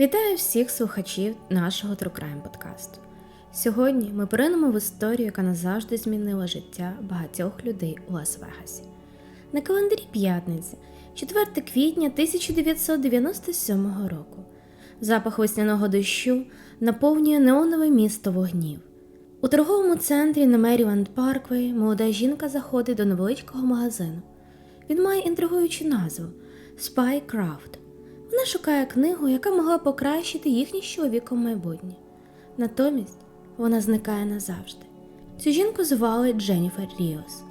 Вітаю всіх слухачів нашого True Crime подкасту. Сьогодні ми поринемо в історію, яка назавжди змінила життя багатьох людей у Лас-Вегасі. На календарі п'ятниці, 4 квітня 1997 року. Запах весняного дощу наповнює неонове місто вогнів. У торговому центрі на Меріленд Парквей молода жінка заходить до невеличкого магазину. Він має інтригуючу назву Spy. Вона шукає книгу, яка могла покращити їхнє чоловіком майбутнє. Натомість вона зникає назавжди. Цю жінку звали Дженніфер Ріос,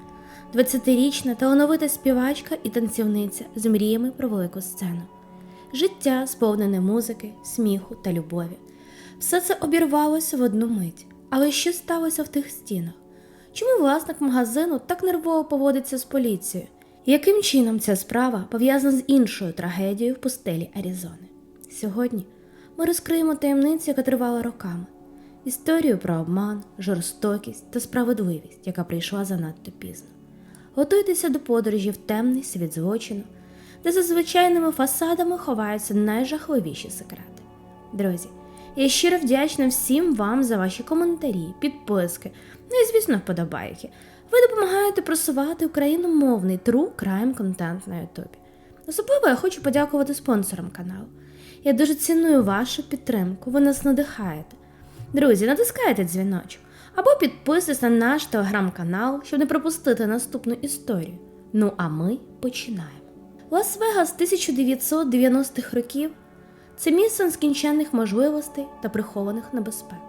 20-річна талановита співачка і танцівниця з мріями про велику сцену. Життя сповнене музики, сміху та любові. Все це обірвалося в одну мить. Але що сталося в тих стінах? Чому власник магазину так нервово поводиться з поліцією? Яким чином ця справа пов'язана з іншою трагедією в пустелі Аризони? Сьогодні ми розкриємо таємницю, яка тривала роками, історію про обман, жорстокість та справедливість, яка прийшла занадто пізно. Готуйтеся до подорожі в темний світ злочину, де за звичайними фасадами ховаються найжахливіші секрети. Друзі, я щиро вдячна всім вам за ваші коментарі, підписки, ну і, звісно, вподобайки. Ви допомагаєте просувати україномовний true crime контент на Ютубі. Особливо я хочу подякувати спонсорам каналу. Я дуже ціную вашу підтримку, ви нас надихаєте. Друзі, натискайте дзвіночок або підписуйтесь на наш телеграм-канал, щоб не пропустити наступну історію. Ну а ми починаємо. Лас-Вегас 1990-х років це місце нескінченних можливостей та прихованих небезпек.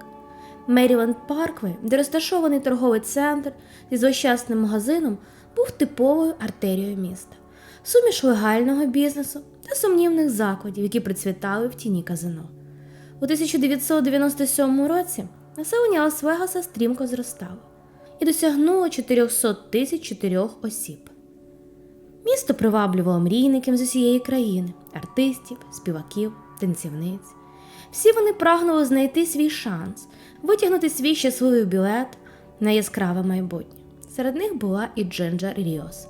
Меріленд Парквей, де розташований торговий центр зі злощасним магазином, був типовою артерією міста, суміш легального бізнесу та сумнівних закладів, які процвітали в тіні казино. У 1997 році населення Лас-Вегаса стрімко зростало і досягнуло 400 тисяч чотирьох осіб. Місто приваблювало мрійників з усієї країни, артистів, співаків, танцівниць. Всі вони прагнули знайти свій шанс, витягнути свій щасливий білет на яскраве майбутнє. Серед них була і Джинджер Ріос.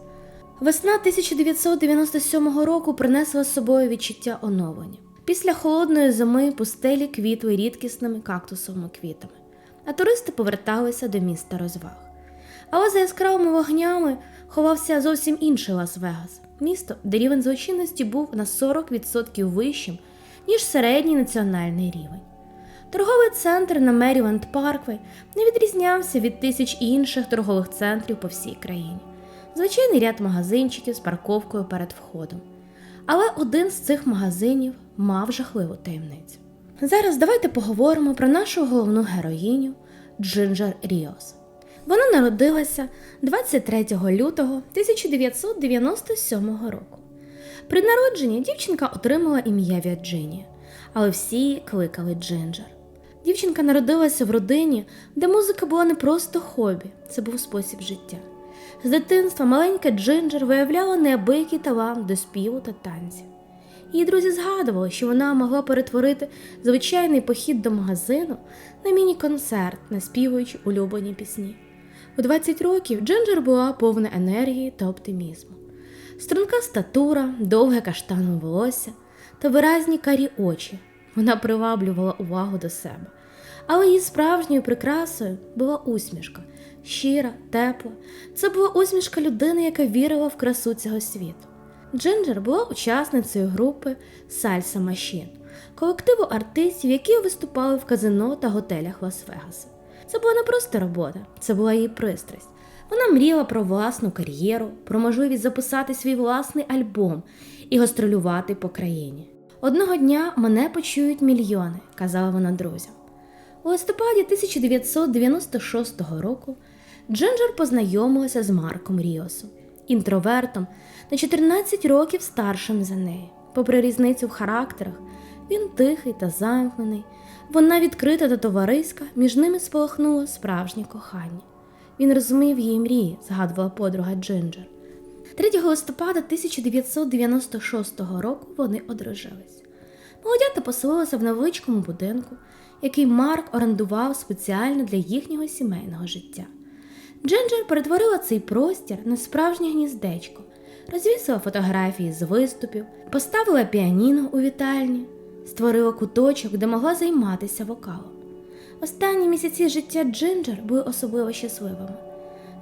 Весна 1997 року принесла з собою відчуття оновлення. Після холодної зими пустелі квітли рідкісними кактусовими квітами, а туристи поверталися до міста розваг. Але за яскравими вогнями ховався зовсім інший Лас-Вегас, місто, де рівень злочинності був на 40% вищим, ніж середній національний рівень. Торговий центр на Меріленд Парквей не відрізнявся від тисяч інших торгових центрів по всій країні. Звичайний ряд магазинчиків з парковкою перед входом. Але один з цих магазинів мав жахливу таємницю. Зараз давайте поговоримо про нашу головну героїню Джинджер Ріос. Вона народилася 23 лютого 1997 року. При народженні дівчинка отримала ім'я Вірджинія, але всі кликали Джинджер. Дівчинка народилася в родині, де музика була не просто хобі, це був спосіб життя. З дитинства маленька Джинджер виявляла неабиякий талант до співу та танців. Її друзі згадували, що вона могла перетворити звичайний похід до магазину на міні-концерт, наспівуючи улюблені пісні. У 20 років Джинджер була повна енергії та оптимізму. Струнка статура, довге каштанове волосся та виразні карі очі. Вона приваблювала увагу до себе. Але її справжньою прикрасою була усмішка, щира, тепла. Це була усмішка людини, яка вірила в красу цього світу. Джинджер була учасницею групи Сальса Машін, колективу артистів, які виступали в казино та готелях Лас-Вегаса. Це була не просто робота, це була її пристрасть. Вона мріяла про власну кар'єру, про можливість записати свій власний альбом і гастролювати по країні. Одного дня мене почують мільйони, казала вона друзям. У листопаді 1996 року Джинджер познайомилася з Марком Ріосом, інтровертом на 14 років старшим за неї. Попри різницю в характерах, він тихий та замкнений, вона відкрита та товариська, між ними спалахнуло справжнє кохання. Він розумів її мрії, згадувала подруга Джинджер. 3 листопада 1996 року вони одружились. Молодята поселилися в невеличкому будинку, який Марк орендував спеціально для їхнього сімейного життя. Джинджер перетворила цей простір на справжнє гніздечко, розвісила фотографії з виступів, поставила піаніно у вітальні. створила куточок, де могла займатися вокалом. Останні місяці життя Джинджер були особливо щасливими.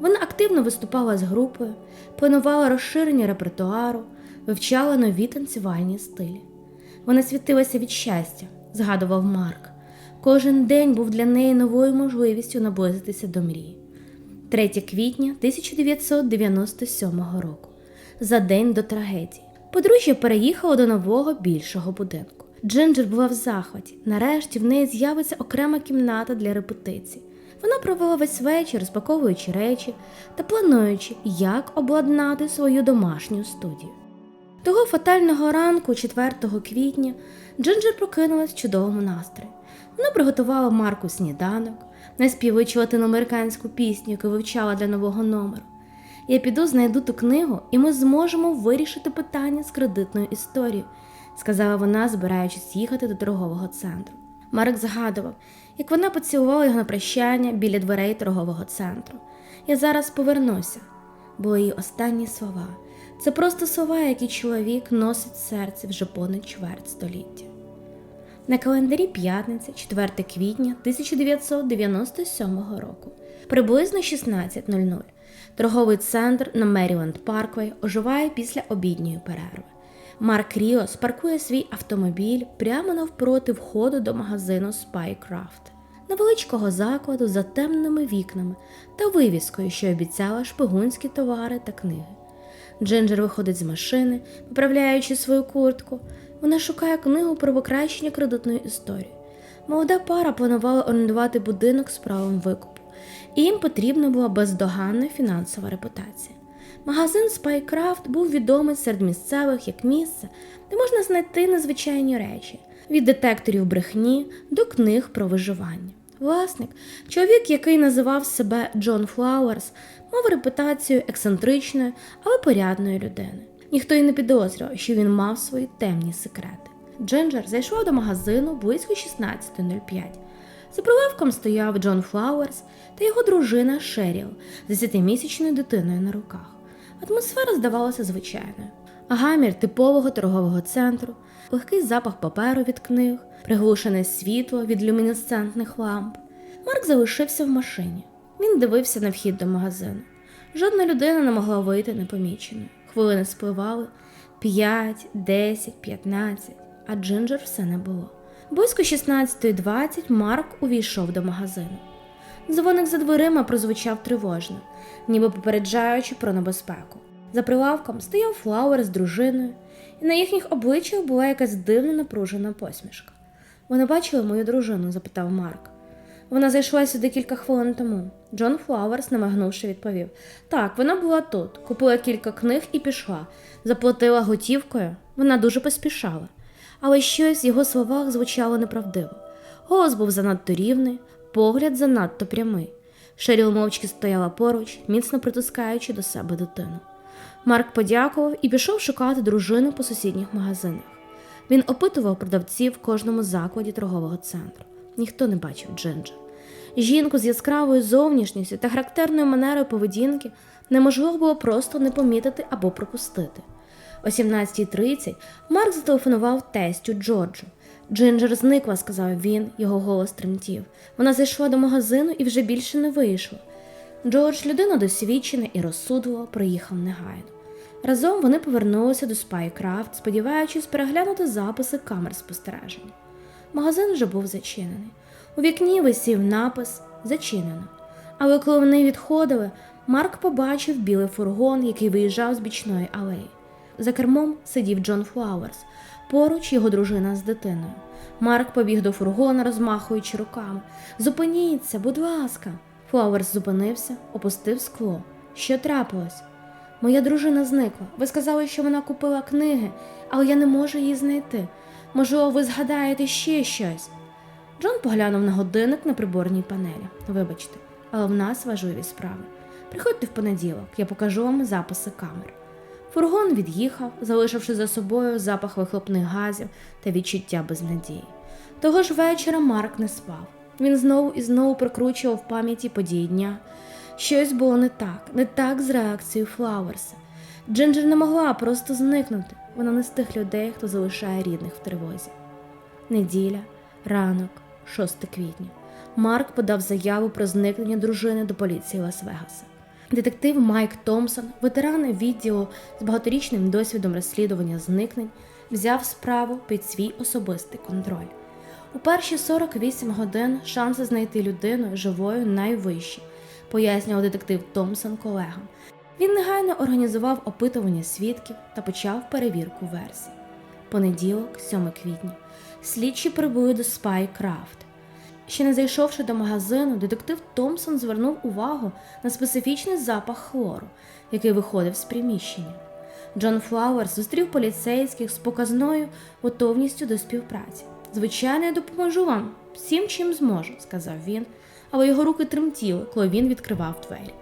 Вона активно виступала з групою, планувала розширення репертуару, вивчала нові танцювальні стилі. Вона світилася від щастя, згадував Марк. Кожен день був для неї новою можливістю наблизитися до мрії. 3 квітня 1997 року, за день до трагедії. Подружжя переїхало до нового більшого будинку. Джинджер була в захваті. Нарешті в неї з'явиться окрема кімната для репетицій. Вона провела весь вечір, розпаковуючи речі та плануючи, як обладнати свою домашню студію. Того фатального ранку, 4 квітня, Джинджер прокинулась в чудовому настрої. Вона приготувала Марку сніданок, наспівуючи латиноамериканську пісню, яку вивчала для нового номеру. Я піду знайду ту книгу, і ми зможемо вирішити питання з кредитною історією, сказала вона, збираючись їхати до торгового центру. Марк згадував, як вона поцілувала його на прощання біля дверей торгового центру. Я зараз повернуся, були її останні слова. Це просто слова, які чоловік носить в серці вже понад чверть століття. На календарі п'ятниця, 4 квітня 1997 року, приблизно 16.00. Торговий центр на Меріленд Парквей оживає після обідньої перерви. Марк Ріос паркує свій автомобіль прямо навпроти входу до магазину Spycraft, невеличкого закладу за темними вікнами та вивіскою, що обіцяла шпигунські товари та книги. Джинджер виходить з машини, поправляючи свою куртку. Вона шукає книгу про покращення кредитної історії. Молода пара планувала орендувати будинок з правом викупу, і їм потрібна була бездоганна фінансова репутація. Магазин Spycraft був відомий серед місцевих як місце, де можна знайти незвичайні речі від детекторів брехні до книг про виживання. Власник, чоловік, який називав себе Джон Флауерс, мав репутацію ексцентричної, але порядної людини. Ніхто й не підозрював, що він мав свої темні секрети. Джинджер зайшов до магазину близько 16.05. За прилавком стояв Джон Флауерс та його дружина Шеріл з 10-місячною дитиною на руках. Атмосфера здавалася звичайною. Гамір типового торгового центру, легкий запах паперу від книг, приглушене світло від люмінесцентних ламп. Марк залишився в машині. Він дивився на вхід до магазину. Жодна людина не могла вийти непоміченою. Хвилини спливали 5, 10, 15, а Джинджер все не було. Близько 16.20 Марк увійшов до магазину. Дзвоник за дверима прозвучав тривожно, ніби попереджаючи про небезпеку. За прилавком стояв Флауер з дружиною, і на їхніх обличчях була якась дивна напружена посмішка. Ви не бачили мою дружину? запитав Марк. Вона зайшла сюди кілька хвилин тому. Джон Флауерс, намагнувши, відповів: Так, вона була тут, купила кілька книг і пішла, заплатила готівкою. Вона дуже поспішала. Але щось в його словах звучало неправдиво. Голос був занадто рівний, погляд занадто прямий. Шеріл мовчки стояла поруч, міцно притискаючи до себе дитину. Марк подякував і пішов шукати дружину по сусідніх магазинах. Він опитував продавців в кожному закладі торгового центру. Ніхто не бачив Джинджер. Жінку з яскравою зовнішністю та характерною манерою поведінки неможливо було просто не помітити або пропустити. О 17.30 Марк зателефонував тестю Джорджу. Джинджер зникла, сказав він, його голос тремтів. Вона зайшла до магазину і вже більше не вийшла. Джордж, людина досвідчена і розсудлива, приїхав негайно. Разом вони повернулися до Спайкрафт, сподіваючись переглянути записи камер спостереження. Магазин вже був зачинений. У вікні висів напис Зачинено. Але коли вони відходили, Марк побачив білий фургон, який виїжджав з бічної алеї. За кермом сидів Джон Флауерс, поруч його дружина з дитиною. Марк побіг до фургона, розмахуючи руками. Зупиніться, будь ласка. Флауерс зупинився, опустив скло. Що трапилось? Моя дружина зникла. Ви сказали, що вона купила книги, але я не можу її знайти. Можливо, ви згадаєте ще щось. Джон поглянув на годинник на приборній панелі. Вибачте, але в нас важливі справи. Приходьте в понеділок, я покажу вам записи камер. Фургон від'їхав, залишивши за собою запах вихлопних газів та відчуття безнадії. Того ж вечора Марк не спав. Він знову і знову прикручував в пам'яті події дня. Щось було не так, не так з реакцією Флауерса. Джинджер не могла просто зникнути. Вона не з тих людей, хто залишає рідних в тривозі. Неділя, ранок, 6 квітня. Марк подав заяву про зникнення дружини до поліції Лас-Вегаса. Детектив Майк Томпсон, ветеран відділу з багаторічним досвідом розслідування зникнень, взяв справу під свій особистий контроль. У перші 48 годин шанси знайти людину живою найвищі, пояснював детектив Томпсон колегам. Він негайно організував опитування свідків та почав перевірку версій. Понеділок, 7 квітня, слідчі прибули до Спай Крафт. Ще не зайшовши до магазину, детектив Томпсон звернув увагу на специфічний запах хлору, який виходив з приміщення. Джон Флауерс зустрів поліцейських з показною готовністю до співпраці. Звичайно, я допоможу вам всім, чим зможу, сказав він, але його руки тремтіли, коли він відкривав двері.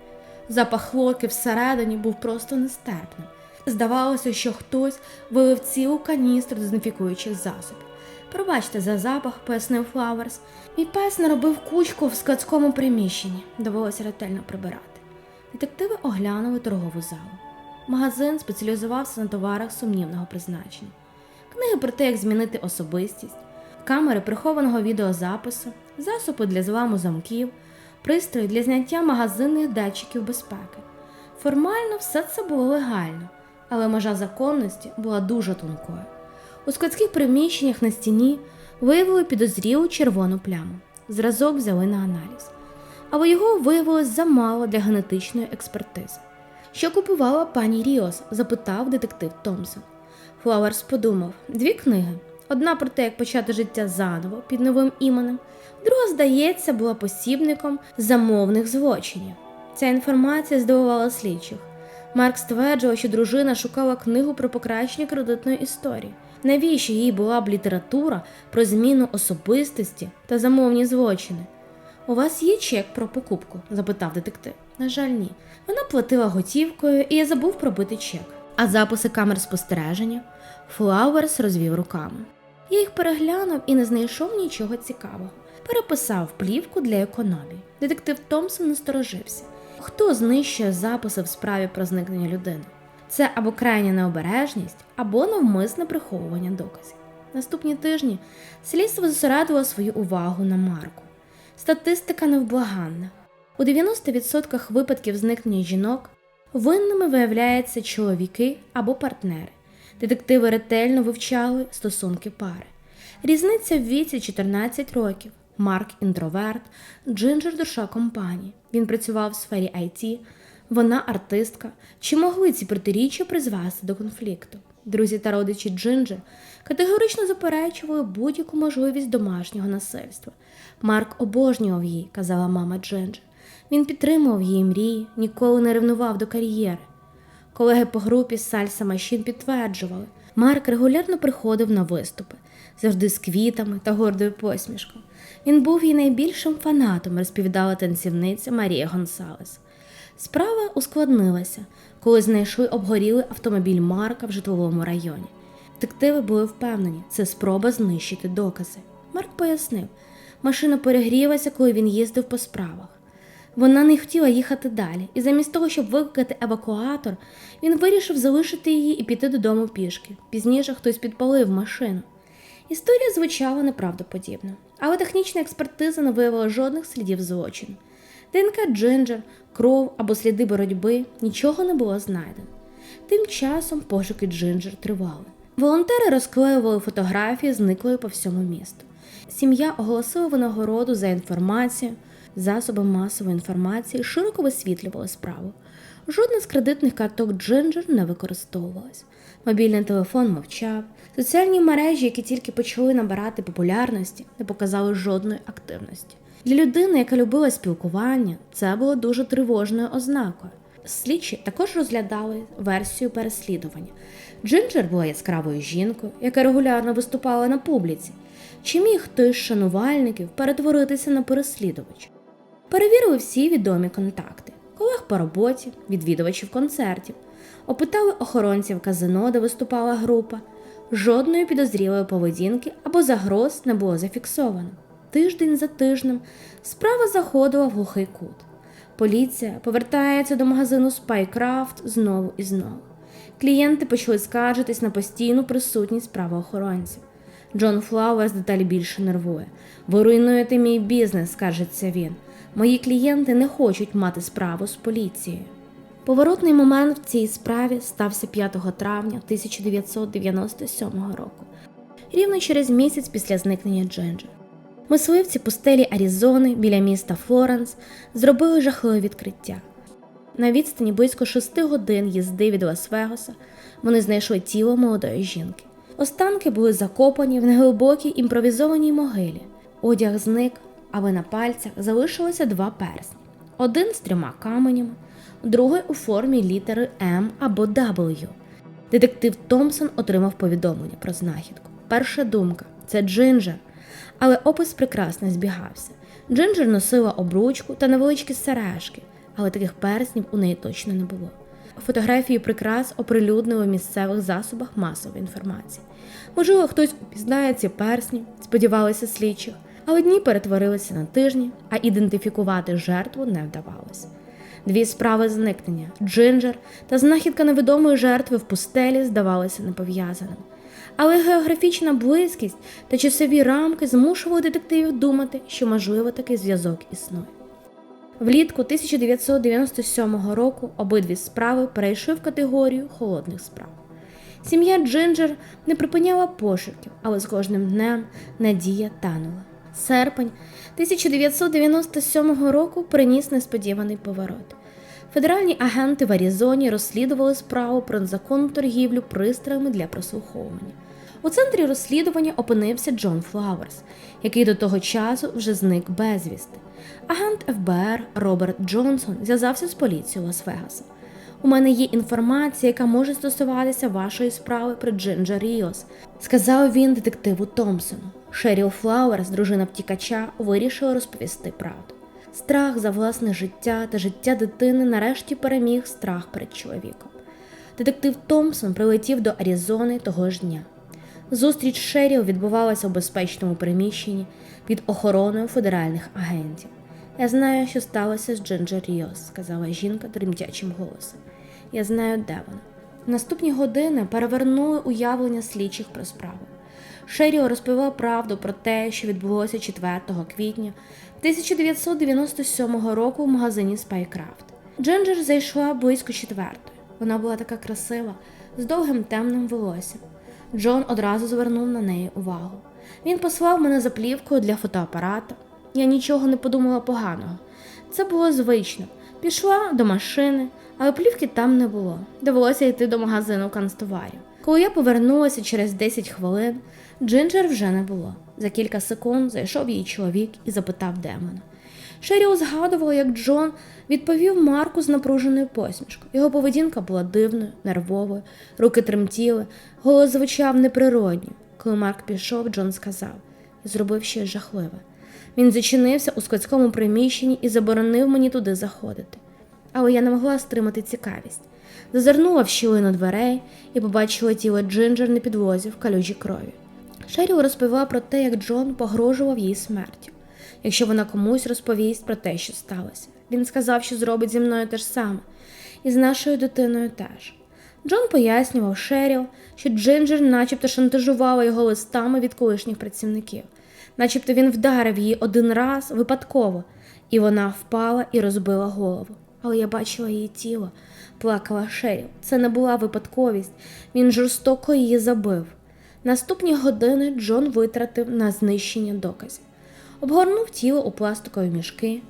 Запах хлорки всередині був просто нестерпним. Здавалося, що хтось вилив цілу каністру дезінфікуючих засобів. Пробачте за запах, пояснив Флауерс. Мій пес наробив кучку в складському приміщенні. Довелося ретельно прибирати. Детективи оглянули торгову залу. Магазин спеціалізувався на товарах сумнівного призначення. Книги про те, як змінити особистість, камери прихованого відеозапису, засоби для зламу замків, пристрої для зняття магазинних датчиків безпеки. Формально все це було легально, але межа законності була дуже тонкою. У складських приміщеннях на стіні виявили підозрілу червону пляму. Зразок взяли на аналіз, але його виявилось замало для генетичної експертизи. Що купувала пані Ріос? запитав детектив Томпсон. Флауерс подумав: дві книги. Одна про те, як почати життя заново під новим іменем, друга, здається, була посібником замовних злочинів. Ця інформація здивувала слідчих. Марк стверджував, що дружина шукала книгу про покращення кредитної історії. Навіщо їй була б література про зміну особистості та замовні злочини? У вас є чек про покупку? запитав детектив. На жаль, ні. Вона платила готівкою, і я забув пробити чек. А записи камер спостереження? Флауерс розвів руками. Я їх переглянув і не знайшов нічого цікавого. Переписав плівку для економії. Детектив Томпсон насторожився. Хто знищує записи в справі про зникнення людини? Це або крайня необережність, або навмисне приховування доказів. Наступні тижні слідство зосередило свою увагу на Марку. Статистика невблаганна. У 90% випадків зникнення жінок винними виявляються чоловіки або партнери. Детективи ретельно вивчали стосунки пари. Різниця в віці 14 років. Марк інтроверт, Джинджер душа компанії. Він працював в сфері IT, вона артистка. Чи могли ці протиріччя призвести до конфлікту? Друзі та родичі Джинджер категорично заперечували будь-яку можливість домашнього насильства. Марк обожнював її, казала мама Джинджер. Він підтримував її мрії, ніколи не ревнував до кар'єри. Колеги по групі Сальса Машін підтверджували, Марк регулярно приходив на виступи, завжди з квітами та гордою посмішкою. Він був її найбільшим фанатом, розповідала танцівниця Марія Гонсалес. Справа ускладнилася, коли знайшли обгорілий автомобіль Марка в житловому районі. Детективи були впевнені, це спроба знищити докази. Марк пояснив, машина перегрілася, коли він їздив по справах. Вона не хотіла їхати далі, і замість того, щоб викликати евакуатор, він вирішив залишити її і піти додому пішки. Пізніше хтось підпалив машину. Історія звучала неправдоподібно, але технічна експертиза не виявила жодних слідів злочину. ДНК Джинджер, кров або сліди боротьби нічого не було знайдено. Тим часом пошуки Джинджер тривали. Волонтери розклеювали фотографії, зниклої по всьому місту. Сім'я оголосила винагороду за інформацію, засоби масової інформації широко висвітлювали справу. Жодна з кредитних карток Джинджер не використовувалась. Мобільний телефон мовчав. Соціальні мережі, які тільки почали набирати популярності, не показали жодної активності. Для людини, яка любила спілкування, це було дуже тривожною ознакою. Слідчі також розглядали версію переслідування. Джинджер була яскравою жінкою, яка регулярно виступала на публіці. Чи міг хтось з шанувальників перетворитися на переслідувача? Перевірили всі відомі контакти, колег по роботі, відвідувачів концертів, опитали охоронців казино, де виступала група. Жодної підозрілої поведінки або загроз не було зафіксовано. Тиждень за тижнем справа заходила в глухий кут. Поліція повертається до магазину Spycraft знову і знову. Клієнти почали скаржитись на постійну присутність правоохоронців. Джон Флауерс деталі більше нервує. Ви руйнуєте мій бізнес, скаржиться він. Мої клієнти не хочуть мати справу з поліцією. Поворотний момент в цій справі стався 5 травня 1997 року, рівно через місяць після зникнення Джинджер. Мисливці пустелі Арізони біля міста Флоренс зробили жахливе відкриття. На відстані близько шести годин їзди від Лас-Вегаса вони знайшли тіло молодої жінки. Останки були закопані в неглибокій імпровізованій могилі. Одяг зник, але на пальцях залишилося два персні: один з трьома каменями, другий у формі літери М або W. Детектив Томпсон отримав повідомлення про знахідку. Перша думка це Джинджер, але опис прекрасно збігався. Джинджер носила обручку та невеличкі сережки, але таких перснів у неї точно не було. Фотографії прикрас оприлюднили в місцевих засобах масової інформації. Можливо, хтось упізнає ці персні, сподівалися слідчих, але дні перетворилися на тижні, а ідентифікувати жертву не вдавалося. Дві справи зникнення Джинджер та знахідка невідомої жертви в пустелі здавалися непов'язаними. Але географічна близькість та часові рамки змушували детективів думати, що можливо такий зв'язок існує. Влітку 1997 року обидві справи перейшли в категорію холодних справ. Сім'я Джинджер не припиняла пошуків, але з кожним днем надія танула. Серпень 1997 року приніс несподіваний поворот. Федеральні агенти в Аризоні розслідували справу про незаконну торгівлю пристроями для прослуховування. У центрі розслідування опинився Джон Флауерс, який до того часу вже зник безвісти. Агент ФБР Роберт Джонсон зв'язався з поліцією Лас-Вегаса. У мене є інформація, яка може стосуватися вашої справи про Джинджер Ріос, сказав він детективу Томпсону. Шеріл Флауерс, дружина втікача, вирішила розповісти правду. Страх за власне життя та життя дитини нарешті переміг страх перед чоловіком. Детектив Томпсон прилетів до Аризони того ж дня. Зустріч Шеріл відбувалася у безпечному приміщенні під охороною федеральних агентів. Я знаю, що сталося з Джинджер Ріос, сказала жінка тремтячим голосом. Я знаю, де вона. Наступні години перевернули уявлення слідчих про справу. Шеріо розповіла правду про те, що відбулося 4 квітня 1997 року в магазині Спайкрафт. Джинджер зайшла близько четвертої. Вона була така красива, з довгим темним волоссям. Джон одразу звернув на неї увагу. Він послав мене за плівкою для фотоапарата. Я нічого не подумала поганого. Це було звично. Пішла до машини, але плівки там не було. Довелося йти до магазину канцтоварів. Коли я повернулася через 10 хвилин, Джинджер вже не було. За кілька секунд зайшов її чоловік і запитав, де вона. Шеріл згадувала, як Джон відповів Марку з напруженою посмішкою. Його поведінка була дивною, нервовою, руки тремтіли, голос звучав неприродньо. Коли Марк пішов, Джон сказав я зробив щось жахливе. Він зачинився у складському приміщенні і заборонив мені туди заходити. Але я не могла стримати цікавість. Зазирнула в щілину дверей і побачила тіло Джинджер на підлозі в калюжі крові. Шеріл розповіла про те, як Джон погрожував їй смертю, якщо вона комусь розповість про те, що сталося. Він сказав, що зробить зі мною те ж саме, і з нашою дитиною теж. Джон пояснював Шеріл, що Джинджер начебто шантажувала його листами від колишніх працівників, начебто він вдарив її один раз випадково, і вона впала і розбила голову. Але я бачила її тіло, плакала Шеріл. Це не була випадковість, він жорстоко її забив. Наступні години Джон витратив на знищення доказів, обгорнув тіло у пластикові мішки,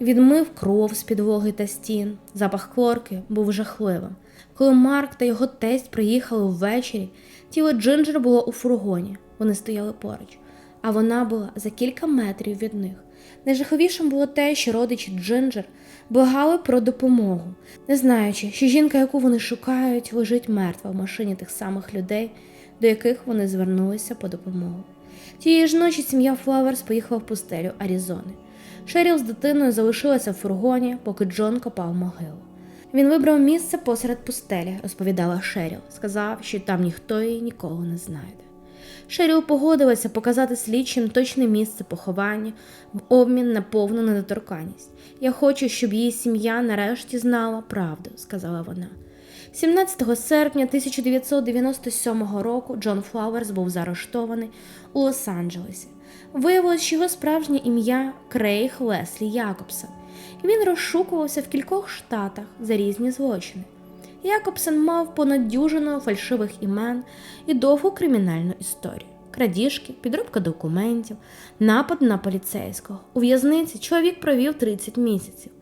відмив кров з підлоги та стін. Запах хлорки був жахливим. Коли Марк та його тесть приїхали ввечері, тіло Джинджер було у фургоні. Вони стояли поруч, а вона була за кілька метрів від них. Найжаховішим було те, що родичі Джинджер благали про допомогу, не знаючи, що жінка, яку вони шукають, лежить мертва в машині тих самих людей, до яких вони звернулися по допомогу. Тієї ж ночі сім'я Флаверс поїхала в пустелю Аризони. Шеріл з дитиною залишилася в фургоні, поки Джон копав могилу. Він вибрав місце посеред пустелі, розповідала Шеріл, сказав, що там ніхто її нікого не знайде. Шеріл погодилася показати слідчим точне місце поховання в обмін на повну недоторканність. Я хочу, щоб її сім'я нарешті знала правду, сказала вона. 17 серпня 1997 року Джон Флауерс був заарештований у Лос-Анджелесі. Виявилось, що його справжнє ім'я Крейг Леслі Якобсон. Він розшукувався в кількох штатах за різні злочини. Якобсен мав понад дюжину фальшивих імен і довгу кримінальну історію. Крадіжки, підробка документів, напад на поліцейського. У в'язниці чоловік провів 30 місяців.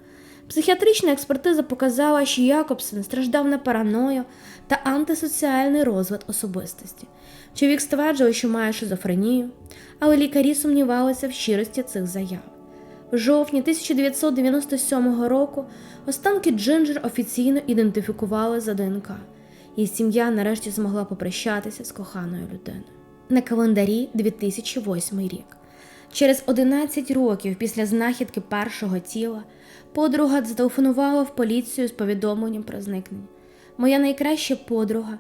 Психіатрична експертиза показала, що Якобсен страждав на параною та антисоціальний розлад особистості. Чоловік стверджував, що має шизофренію, але лікарі сумнівалися в щирості цих заяв. В жовтні 1997 року останки Джинджер офіційно ідентифікували за ДНК, і сім'я нарешті змогла попрощатися з коханою людиною. На календарі 2008 рік. Через 11 років після знахідки першого тіла подруга зателефонувала в поліцію з повідомленням про зникнення. Моя найкраща подруга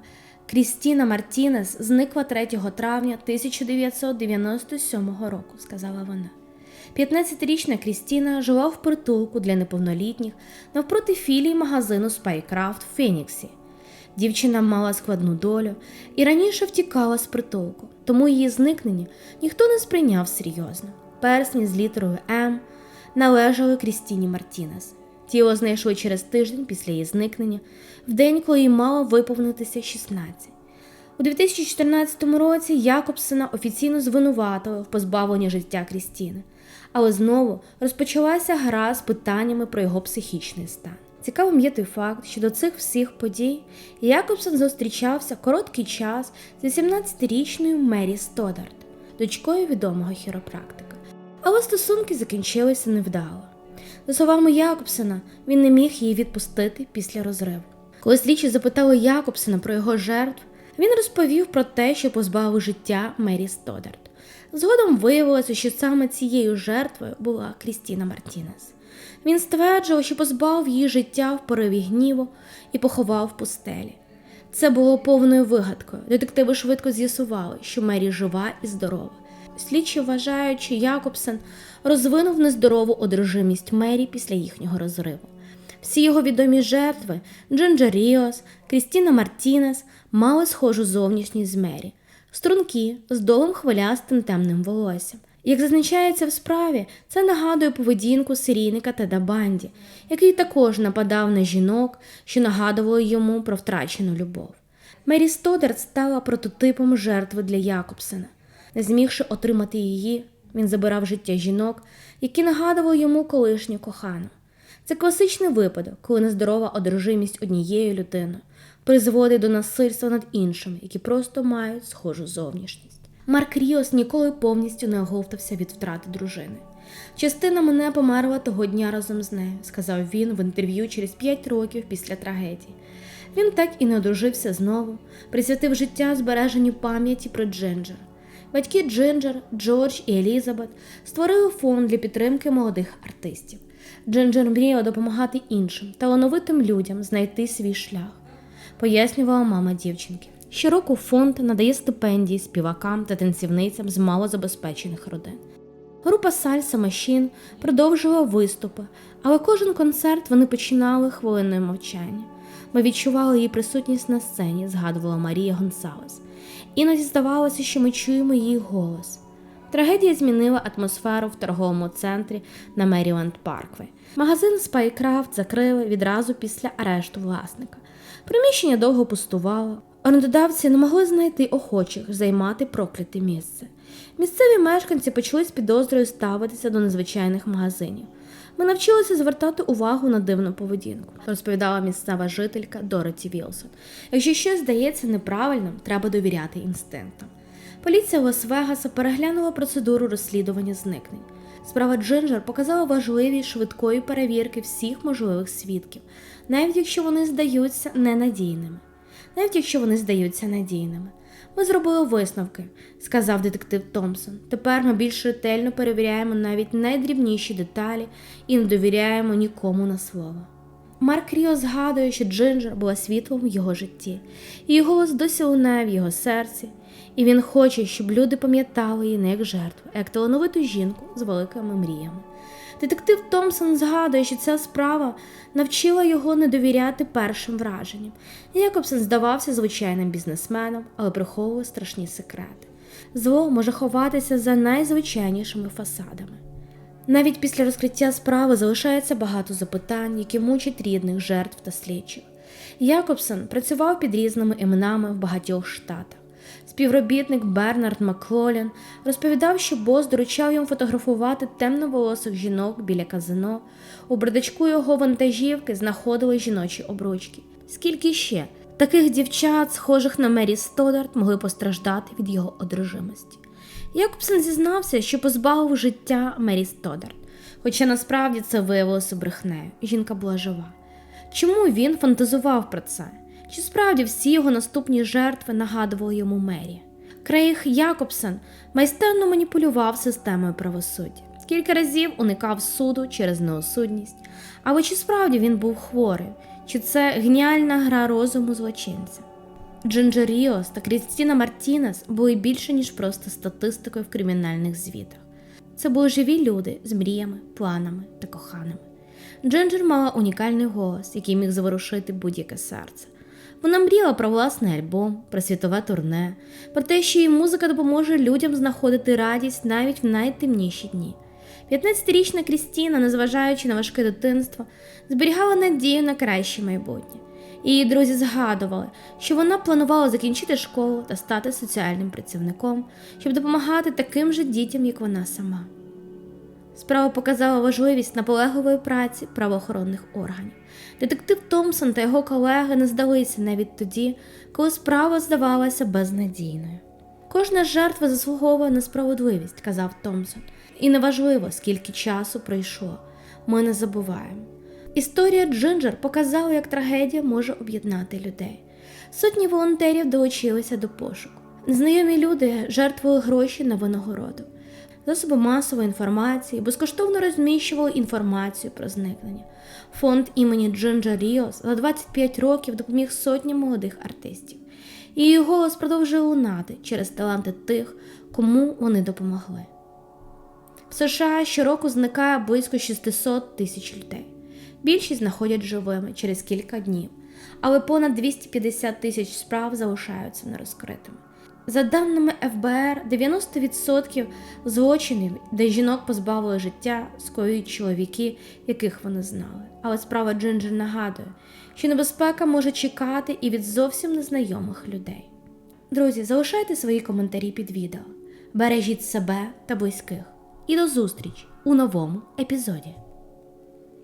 Крістіна Мартінес зникла 3 травня 1997 року, сказала вона. 15-річна Крістіна жила в притулку для неповнолітніх навпроти філії магазину Спайкрафт в Феніксі. Дівчина мала складну долю і раніше втікала з притулку, тому її зникнення ніхто не сприйняв серйозно. Персні з літерою М належали Крістіні Мартінес. Тіло знайшли через тиждень після її зникнення, в день, коли їй мало виповнитися 16. У 2014 році Якобсена офіційно звинуватили в позбавленні життя Крістіни, але знову розпочалася гра з питаннями про його психічний стан. Цікавим є той факт, що до цих всіх подій Якобсен зустрічався короткий час з 18-річною Мері Стодарт, дочкою відомого хіропрактика. Але стосунки закінчилися невдало. За словами Якобсена, він не міг її відпустити після розриву. Коли слідчі запитали Якобсена про його жертв, він розповів про те, що позбавив життя Мері Стодарт. Згодом виявилося, що саме цією жертвою була Крістіна Мартінес. Він стверджував, що позбавив її життя в пориві гніву і поховав в пустелі. Це було повною вигадкою. Детективи швидко з'ясували, що Мері жива і здорова. Слідчі вважають, що Якобсен розвинув нездорову одержимість Мері після їхнього розриву. Всі його відомі жертви Джинджер Ріос, Крістіна Мартінес мали схожу зовнішність з Мері, струнки з довгим хвилястим темним волоссям. Як зазначається в справі, це нагадує поведінку серійника Теда Банді, який також нападав на жінок, що нагадували йому про втрачену любов. Мері Стодарт стала прототипом жертви для Якобсена. Не змігши отримати її, він забирав життя жінок, які нагадували йому колишню кохану. Це класичний випадок, коли нездорова одержимість однією людиною призводить до насильства над іншими, які просто мають схожу зовнішність. Марк Ріос ніколи повністю не оговтався від втрати дружини. Частина мене померла того дня разом з нею, сказав він в інтерв'ю через 5 років після трагедії. Він так і не одружився знову, присвятив життя збереженню пам'яті про Джинджер. Батьки Джинджер, Джордж і Елізабет створили фонд для підтримки молодих артистів. Джинджер мріяла допомагати іншим, талановитим людям знайти свій шлях, пояснювала мама дівчинки. Щороку фонд надає стипендії співакам та танцівницям з малозабезпечених родин. Група Сальса Машін продовжувала виступи, але кожен концерт вони починали хвилиною мовчання. Ми відчували її присутність на сцені, згадувала Марія Гонсалес. Іноді здавалося, що ми чуємо її голос. Трагедія змінила атмосферу в торговому центрі на Меріленд Парквей. Магазин Спайкрафт закрили відразу після арешту власника. Приміщення довго пустувало. Орендодавці не могли знайти охочих займати прокляте місце. Місцеві мешканці почали з підозрою ставитися до незвичайних магазинів. Ми навчилися звертати увагу на дивну поведінку, розповідала місцева жителька Дороті Вілсон. Якщо щось здається неправильним, треба довіряти інстинктам. Поліція Лас-Вегаса переглянула процедуру розслідування зникнень. Справа Джинджер показала важливість швидкої перевірки всіх можливих свідків, навіть якщо вони здаються ненадійними. Навіть якщо вони здаються надійними. Ми зробили висновки, сказав детектив Томпсон. Тепер ми більш ретельно перевіряємо навіть найдрібніші деталі і не довіряємо нікому на слово. Марк Ріо згадує, що Джинджер була світлом в його житті, і її голос досі лунає в його серці, і він хоче, щоб люди пам'ятали її не як жертву, а як талановиту жінку з великими мріями. Детектив Томпсон згадує, що ця справа навчила його не довіряти першим враженням. Якобсен здавався звичайним бізнесменом, але приховував страшні секрети. Зло може ховатися за найзвичайнішими фасадами. Навіть після розкриття справи залишається багато запитань, які мучать рідних жертв та слідчих. Якобсон працював під різними іменами в багатьох штатах. Співробітник Бернард Макклолін розповідав, що бос доручав йому фотографувати темноволосих жінок біля казино. У бардачку його вантажівки знаходили жіночі обручки. Скільки ще таких дівчат, схожих на Мері Стодарт, могли постраждати від його одружимості? Якобсен зізнався, що позбавив життя Мері Стодарт, хоча насправді це виявилося брехнею. Жінка була жива. Чому він фантазував про це? Чи справді всі його наступні жертви нагадували йому Мері? Крейг Якобсен майстерно маніпулював системою правосуддя. Кілька разів уникав суду через неосудність. Але чи справді він був хворий? Чи це геніальна гра розуму злочинця? Джинджер Ріос та Крістіна Мартінес були більше, ніж просто статистикою в кримінальних звітах. Це були живі люди з мріями, планами та коханими. Джинджер мала унікальний голос, який міг заворушити будь-яке серце. Вона мріяла про власний альбом, про світове турне, про те, що її музика допоможе людям знаходити радість навіть в найтемніші дні. 15-річна Крістіна, незважаючи на важке дитинство, зберігала надію на краще майбутнє. Її друзі згадували, що вона планувала закінчити школу та стати соціальним працівником, щоб допомагати таким же дітям, як вона сама. Справа показала важливість наполегливої праці правоохоронних органів. Детектив Томпсон та його колеги не здалися навіть тоді, коли справа здавалася безнадійною. Кожна жертва заслуговує на справедливість, казав Томпсон, і неважливо, скільки часу пройшло, ми не забуваємо. Історія Джинджер показала, як трагедія може об'єднати людей. Сотні волонтерів долучилися до пошуку. Незнайомі люди жертвували гроші на винагороду. Засоби масової інформації безкоштовно розміщували інформацію про зникнення. Фонд імені Джинджер Ріос за 25 років допоміг сотням молодих артистів. Її голос продовжує лунати через таланти тих, кому вони допомогли. В США щороку зникає близько 600 тисяч людей. Більшість знаходять живими через кілька днів, але понад 250 тисяч справ залишаються нерозкритими. За даними ФБР, 90% злочинів, де жінок позбавили життя, скоюють чоловіки, яких вони знали. Але справа Джинджер нагадує, що небезпека може чекати і від зовсім незнайомих людей. Друзі, залишайте свої коментарі під відео. Бережіть себе та близьких. І до зустрічі у новому епізоді.